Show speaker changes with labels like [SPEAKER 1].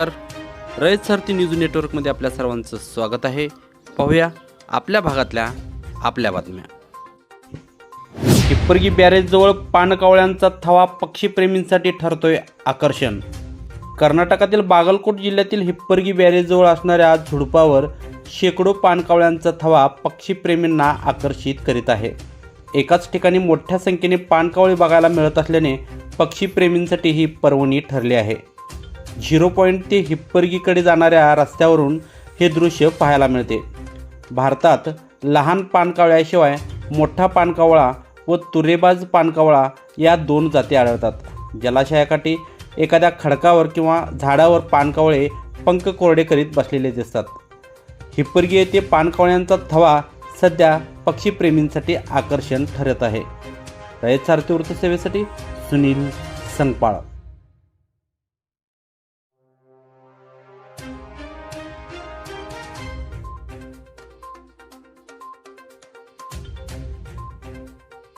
[SPEAKER 1] तर रयत सारथी न्यूज नेटवर्कमध्ये आपल्या सर्वांचं स्वागत आहे. पाहूया आपल्या भागातल्या आपल्या बातम्या. हिप्परगी बॅरेजजवळ पाणकावळ्यांचा थवा पक्षीप्रेमींसाठी ठरतोय आकर्षण. कर्नाटकातील बागलकोट जिल्ह्यातील हिप्परगी बॅरेजजवळ असणाऱ्या झुडपावर शेकडो पाणकावळ्यांचा थवा पक्षीप्रेमींना आकर्षित करीत आहे. एकाच ठिकाणी मोठ्या संख्येने पाणकावळी बघायला मिळत असल्याने पक्षीप्रेमींसाठी ही पर्वणी ठरली आहे. झिरो पॉईंट ते हिप्परगीकडे जाणाऱ्या रस्त्यावरून हे दृश्य पाहायला मिळते. भारतात लहान पानकावळ्याशिवाय मोठा पानकावळा व तुरेबाज पानकावळा या दोन जाती आढळतात. जलाशयाकाठी एखाद्या खडकावर किंवा झाडावर पानकावळे पंख कोरडे करीत बसलेले दिसतात. हिप्परगी येथे पानकावळ्यांचा थवा सध्या पक्षीप्रेमींसाठी आकर्षण ठरत आहे. रयत सारथी वृत्तसेवेसाठी सुनील संगपाळ.